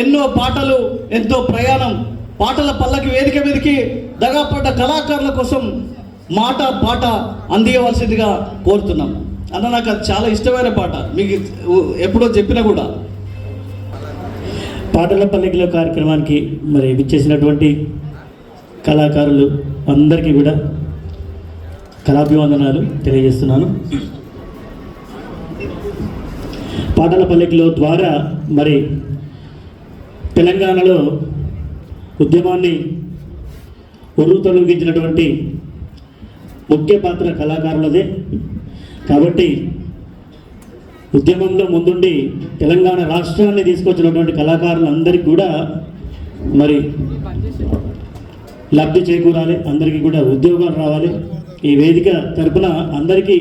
ఎన్నో పాటలు ఎంతో ప్రయాణం. పాటల పల్లకి వేదిక మీదకి దగాపడ్డ కళాకారుల కోసం మాట పాట అందియవలసిందిగా కోరుతున్నాం. అన్న నాకు అది చాలా ఇష్టమైన పాట. మీకు ఎప్పుడో చెప్పినా కూడా. పాటల పల్లకిలో కార్యక్రమానికి మరి విచ్చేసినటువంటి కళాకారులు అందరికీ కూడా కళాభివందనాలు తెలియజేస్తున్నాను. పాటల పల్లకిలో ద్వారా మరి తెలంగాణలో ఉద్యమాన్ని ఉర్రు తొలగించినటువంటి ముఖ్య పాత్ర కళాకారులదే. కాబట్టి ఉద్యమంలో ముందుండి తెలంగాణ రాష్ట్రాన్ని తీసుకొచ్చినటువంటి కళాకారులందరికీ కూడా మరి లబ్ధి చేకూరాలి అందరికీ కూడా ఉద్యోగాలు రావాలి. ఈ వేదిక తరపున అందరికీ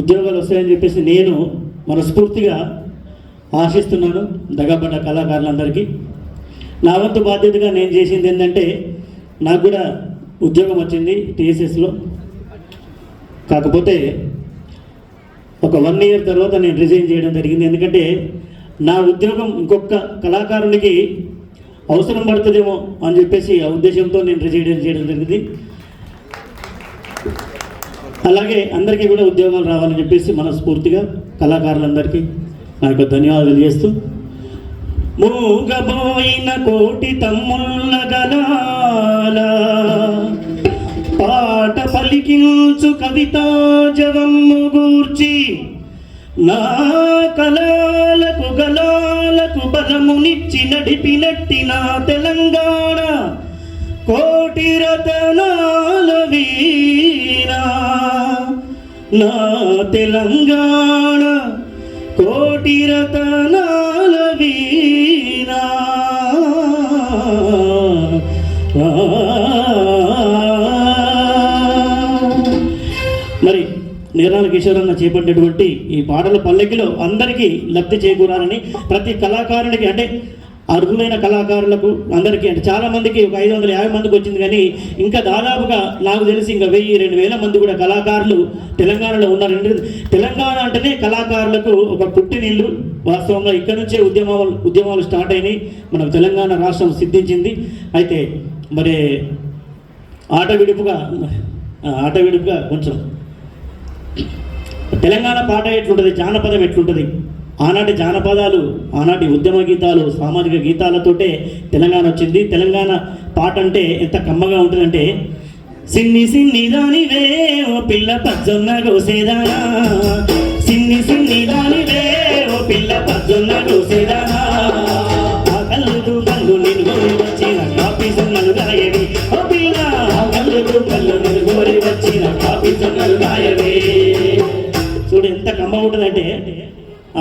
ఉద్యోగాలు వస్తాయని చెప్పేసి నేను మనస్ఫూర్తిగా ఆశిస్తున్నాను. దగ్గబడ్డ కళాకారులందరికీ. నా వంతు బాధ్యతగా నేను చేసింది ఏంటంటే నాకు కూడా ఉద్యోగం వచ్చింది టీఎస్ఎస్లో. కాకపోతే ఒక వన్ ఇయర్ తర్వాత నేను రిజైన్ చేయడం జరిగింది. ఎందుకంటే నా ఉద్యోగం ఇంకొక కళాకారునికి అవసరం పడుతుందేమో అని చెప్పేసి ఆ ఉద్దేశంతో నేను రిజైన్ చేయడం జరిగింది. అలాగే అందరికీ కూడా ఉద్యోగాలు రావాలని చెప్పేసి మనస్ఫూర్తిగా కళాకారులందరికీ నా యొక్క ధన్యవాదాలు చేస్తూ మూగబోయిన కోటి తమ్ముళ్ళ గలాల. పాట పలికించు కవితా జవమ్ము గూర్చి నా కళాలకు గలాలకు బలమునిచ్చి నడిపినట్టి నా తెలంగాణ కోటి రతనాల వీరా నా తెలంగాణ కోటి రతనా నిరాల చేపట్టినటువంటి ఈ పాటల పల్లకిలో అందరికీ లబ్ధి చేకూరాలని ప్రతి కళాకారునికి అంటే అర్హులైన కళాకారులకు అందరికీ అంటే చాలా మందికి ఒక ఐదు వందల యాభై మందికి వచ్చింది కానీ ఇంకా దాదాపుగా నాకు తెలిసి ఇంకా వెయ్యి రెండు వేల మంది కూడా కళాకారులు తెలంగాణలో ఉన్నారు. తెలంగాణ అంటేనే కళాకారులకు ఒక పుట్టినీళ్ళు వాస్తవంగా ఇక్కడ నుంచే ఉద్యమాలు ఉద్యమాలు స్టార్ట్ అయినాయి. మనకు తెలంగాణ రాష్ట్రం సిద్ధించింది. అయితే మరి ఆట విడుపుగా ఆట విడుపుగా కొంచెం తెలంగాణ పాట ఎట్లుంటుంది? జానపదం ఎట్లుంటుంది? ఆనాటి జానపదాలు ఆనాటి ఉద్యమ గీతాలు సామాజిక గీతాలతోటే తెలంగాణ వచ్చింది. తెలంగాణ పాట అంటే ఎంత కమ్మగా ఉంటుందంటే సిన్ని సిన్ని దానివే ఓ పిల్ల పజ్జొన్న గోసేదానా సిన్ని సిన్ని దానివే ఓ పిల్ల పజ్జొన్న గోసేదానా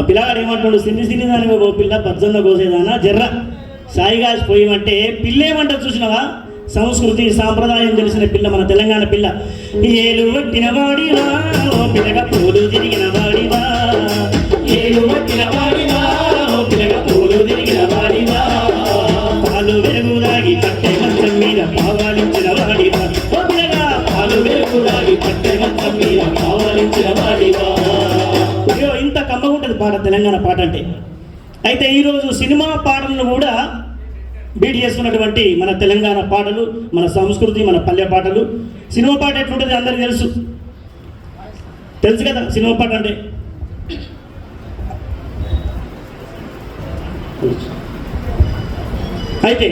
పిల్లగాడు ఏమంటాడు? సిన్ని సిన్ని దాని ఓ పిల్ల పచ్చన్న కోసేదానా? జర్ర. సాయిగా పోయమంటే పిల్ల ఏమంటారు చూసినావా? సంస్కృతి సాంప్రదాయం తెలిసిన పిల్ల మన తెలంగాణ పిల్ల. ఏలు వట్టిన వాడివా ఓ పిల్లగ పూలు తిరిగిన వాడివా? ఏలు వట్టిన వాడివా ఓ పిల్లగ పూలు తిరిగిన వాడివా? పాలు వెలుగు దాగి కట్టె మంచం మీద పావాలించిన వాడివా? ఓ పిల్లగా పాలు వెలుగు దాగి కట్టె తెలంగాణ పాట అంటే. అయితే ఈరోజు సినిమా పాటలను కూడా బీట్ చేస్తున్నటువంటి మన తెలంగాణ పాటలు మన సంస్కృతి మన పల్లె పాటలు. సినిమా పాట ఎట్లుంటుంది అందరికీ తెలుసు? తెలుసు కదా సినిమా పాట అంటే? అయితే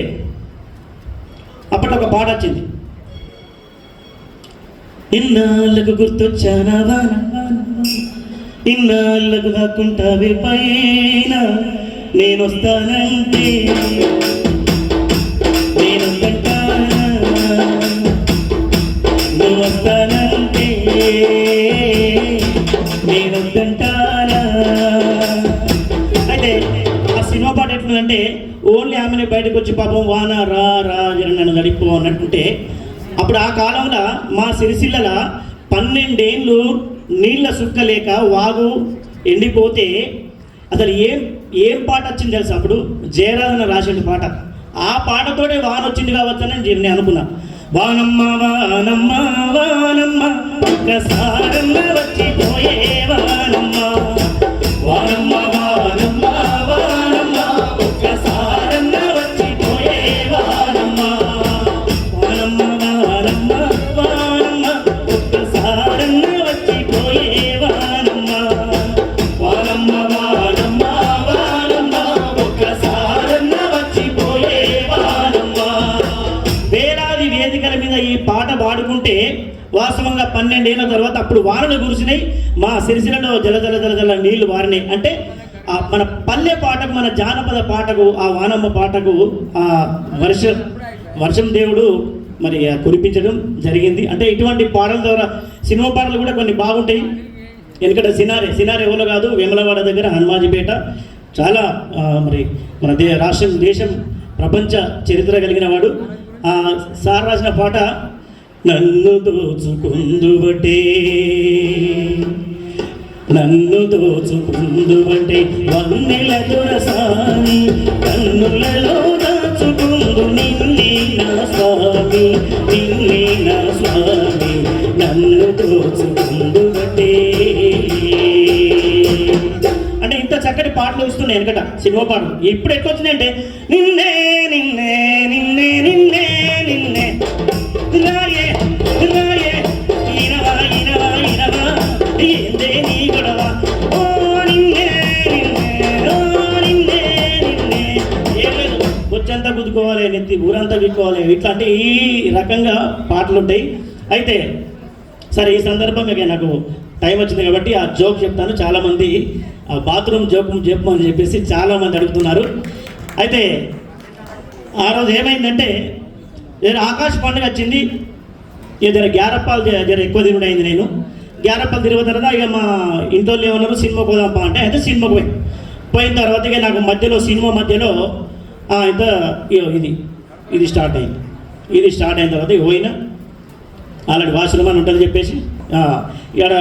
అప్పట్లో ఒక పాట వచ్చింది. ఇన్నాళ్ళకు గుర్తొచ్చానా వాన, ఇన్నాళ్ళకు దాక్కుంటావే పైన నేను వస్తానంటే నేను వద్దంటానా? నువ్వు వస్తానంటే నేను వద్దంటానా? అయితే ఆ సినిమా పాట ఎట్లుందంటే ఓన్లీ ఆమెనే బయటకు వచ్చి పాపం వాన రా రా జర నన్ను నడిపో అన్నట్టుంటే అప్పుడు ఆ కాలంలో మా సిరిసిల్లల పన్నెండేళ్ళు నీళ్ళ సుక్క లేక వాగు ఎండిపోతే అసలు ఏం ఏం పాట వచ్చింది తెలుసు అప్పుడు? జయరాధన రాసిన పాట. ఆ పాటతోనే వాన వచ్చింది కావచ్చని నేను నేను అనుకున్నా. వానమ్మ వానమ్మ వానమ్మ ఒక్కసారన్న వచ్చిపోయే వానమ్మ. వానమ్మ పన్నెండేళ్ళ తర్వాత అప్పుడు వానలు కురిసినాయి. మా సిరిసిలలో జల జల జల జల నీళ్ళు వారినాయి. అంటే మన పల్లె పాటకు మన జానపద పాటకు ఆ వానమ్మ పాటకు ఆ వర్ష వర్షం దేవుడు మరి కురిపించడం జరిగింది. అంటే ఇటువంటి పాటల ద్వారా సినిమా పాటలు కూడా కొన్ని బాగుంటాయి. ఎందుకంటే సినారే సినారే ఎవరో కాదు వేములవాడ దగ్గర హనుమాజిపేట. చాలా మరి మన దే రాష్ట్రం దేశం ప్రపంచ చరిత్ర కలిగిన వాడు. సార్ రాసిన పాట నన్ను దోచుకుందువటే. నన్ను దోచుకుందువటే. వన్నెల దొరసాని కన్నులలో దాచుకుందు నిన్నే నా స్వామి నిన్నే నా స్వామి. నన్ను దోచుకుందువటే. అంటే ఇంత చక్కటి పాటలు ఇస్తున్నాయి వెనకట సినిమా పాటలు. ఇప్పుడు ఎక్కువ వచ్చినాయంటే నిన్నే బొచ్చంతా గుద్దుకోవాలి నెత్తి ఊరంతా విక్కోవాలి. ఇట్లాంటి ఈ రకంగా పాటలు ఉంటాయి అయితే సరే ఈ సందర్భంగా నాకు టైం వచ్చింది కాబట్టి ఆ జోక్ చెప్తాను. చాలామంది ఆ బాత్రూమ్ జోక్ చెప్పమని చెప్పేసి చాలామంది అడుగుతున్నారు. అయితే ఆ రోజు ఏమైందంటే ఏదైనా ఆకాశ పండుగ వచ్చింది. ఏదైనా జర గ్యారప్పాలు జర ఎక్కువ తిరుగుడు అయింది నేను. గ్యారప్పాలు తిరిగిన తర్వాత ఇక మా ఇంట్లో ఏమన్నారు సినిమా పోదాంపా అంటే అయితే సినిమాకు పోయి. పోయిన తర్వాత ఇక నాకు మధ్యలో సినిమా మధ్యలో ఇంత ఇగో ఇది ఇది స్టార్ట్ అయింది. ఇది స్టార్ట్ అయిన తర్వాత ఇక పోయినా. ఆల్రెడీ వాష్రూమ్ అని ఉంటుంది చెప్పేసి ఇక్కడ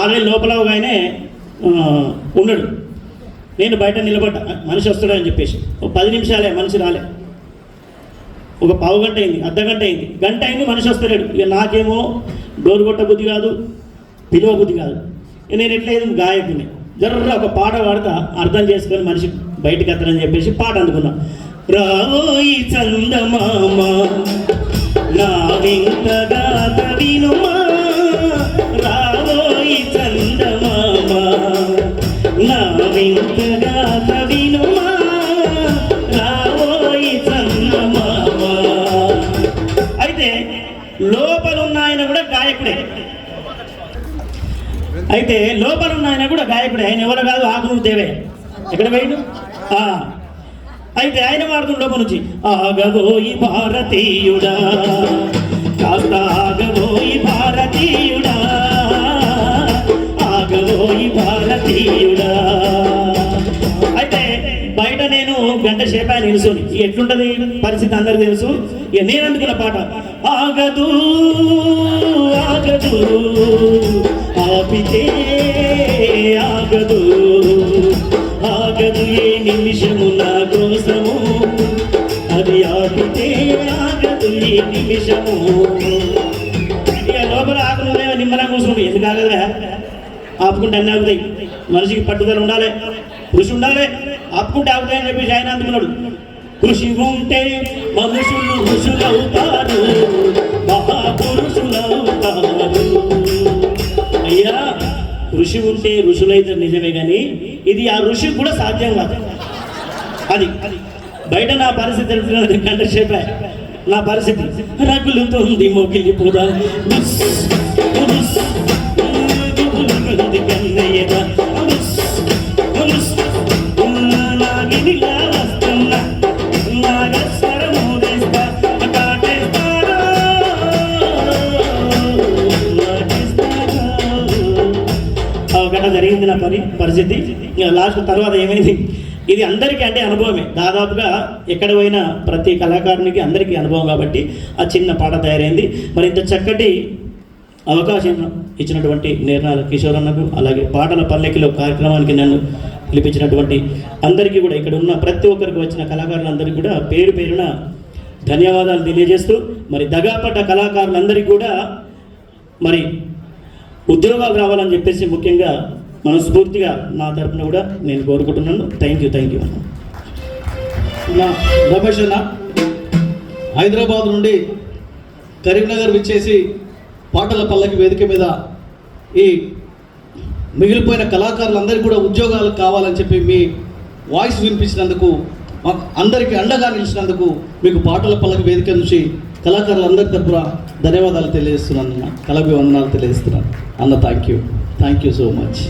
ఆల్రెడీ లోపల ఒక ఆయనే ఉన్నాడు. నేను బయట నిలబడ్డా మనిషి వస్తాడు అని చెప్పేసి. ఒక పది నిమిషాలే మనిషి రాలే. ఒక పావు గంట అయింది అర్ధ గంట అయింది. గంట అయింది మనిషి వస్తలేడు. ఇక నాకేమో డోర్ కొట్ట బుద్ధి కాదు. పిలువబుద్ధి కాదు. నేను ఎట్లయితే గాయకుని జర్ర ఒక పాట పాడతా అర్థం చేసుకొని మనిషి బయటకు ఎత్తడని చెప్పేసి పాట అందుకున్నా. రావోయి చందమామ నా వింతగాత వినుమా. రావోయి చందమామ నా వింతగాత వినుమా. రావోయి చందమామ. అయితే లోపల ఉన్న ఆయన కూడా గాయకుడే. అయితే లోపల ఉన్న ఆయన కూడా గాయకుడే. ఆయన ఎవరు కాదు ఆకులు దేవే. ఎక్కడ పోయిండు? ఆ, అయితే ఆయన వాడుతున్న లోపల నుంచి ఆగబోయి భారతీయుడా కాస్త ఆగబోయి భారతీయుడా ఆగబోయి భారతీయుడా. అయితే బయట నేను గంట సేపా నిలుసుని. ఎట్లుంటది పరిస్థితి అందరు తెలుసు? ఇక నేను అందుకున్న పాట? ఆగదు ఆగదు ఆపితే ఆగదు. ఆగదు ఏ నిమిషము నా కోసము? అది ఆపితే ఆగదు ఏ నిమిషము? లోపల ఆకులు నిమ్మలం కూర్చుంటే ఎందుకు ఆగదురా ఆపుకుంటే అన్నీ ఆగుతాయి. మనిషికి పట్టుదల ఉండాలి. కృషి ఉండాలి. ఆపుకుంటే ఆగుతాయని చెప్పేసి ఆయన అందుకున్నాడు. కృషి ఉంటే మనుషులు ఋషులవుతారు. మహాపురుషులవుతారు. ఋషి ఉంటే ఋషులైతే నిజమే కానీ ఇది ఆ ఋషికి కూడా సాధ్యం కాదు. అది. బయట నా పరిస్థితి తెలుస్తున్నది కంటే నా పరిస్థితి. రగులుతోంది మొగిలి నా పని పరిస్థితి. లాస్ట్ తర్వాత ఏమైంది? ఇది అందరికీ అంటే అనుభవమే. దాదాపుగా ఎక్కడ పోయినా ప్రతి కళాకారునికి అందరికీ అనుభవం కాబట్టి ఆ చిన్న పాట తయారైంది. మరి ఇంత చక్కటి అవకాశం ఇచ్చినటువంటి నిర్ణయాల కిషోర్ అన్నకు అలాగే పాటల పల్లెకిలో కార్యక్రమానికి నన్ను పిలిపించినటువంటి అందరికీ కూడా ఇక్కడ ఉన్న ప్రతి ఒక్కరికి వచ్చిన కళాకారులందరికీ కూడా పేరు పేరున ధన్యవాదాలు తెలియజేస్తూ మరి దగాపడ్డ కళాకారులందరికీ కూడా మరి ఉద్యోగాలు రావాలని చెప్పేసి ముఖ్యంగా మనస్ఫూర్తిగా నా తరపున కూడా నేను కోరుకుంటున్నాను. థ్యాంక్ యూ థ్యాంక్ యూ నా రమేష్ అన్న హైదరాబాద్ నుండి కరీంనగర్ విచ్చేసి పాటల పల్లకి వేదిక మీద ఈ మిగిలిపోయిన కళాకారులందరికీ కూడా ఉద్యోగాలు కావాలని చెప్పి మీ వాయిస్ వినిపించినందుకు మాకు అందరికీ అండగా నిలిచినందుకు మీకు పాటల పల్లకి వేదిక నుంచి కళాకారులందరి తరఫున ధన్యవాదాలు తెలియజేస్తున్నాను అన్న కళాభివందనాలు తెలియజేస్తున్నాను. అన్న thank you thank you so much